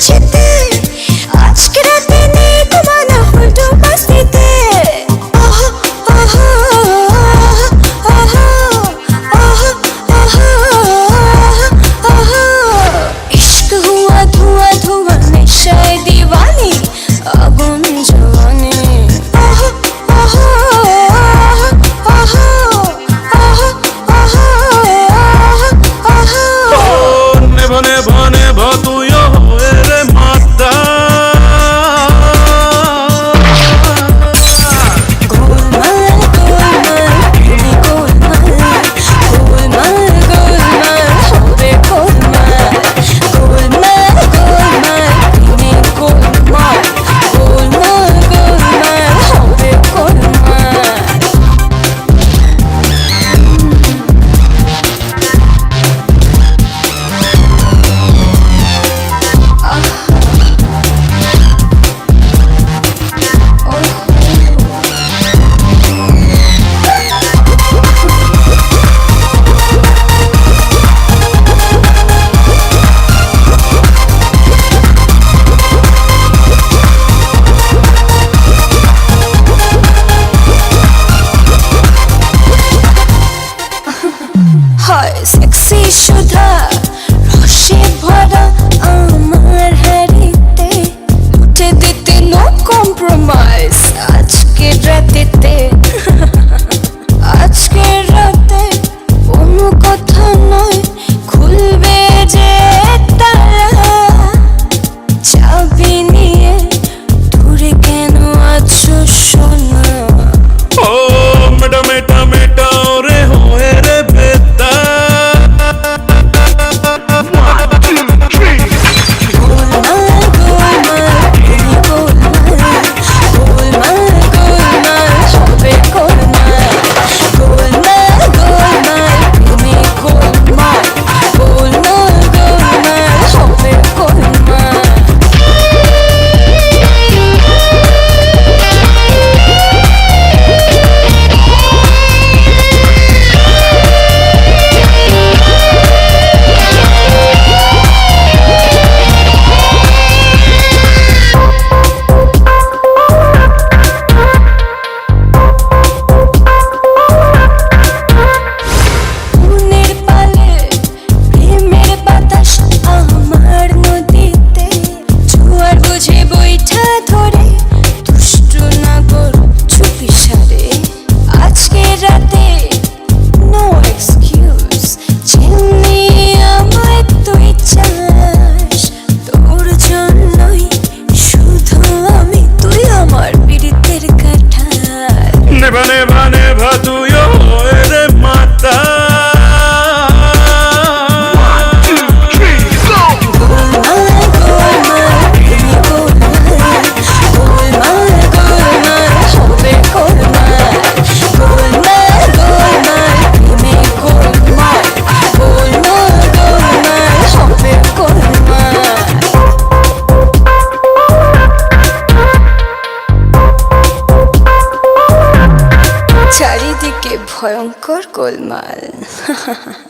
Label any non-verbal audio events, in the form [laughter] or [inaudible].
Siempre সে সুধা আমার হারিতে উঠে দিতে রাতে কোনো কথা নয়, খুলবে যে তারা। চাবি নিয়ে কেন আছো সোনা Eva, neva tuyo eres Urkul mal. [laughs]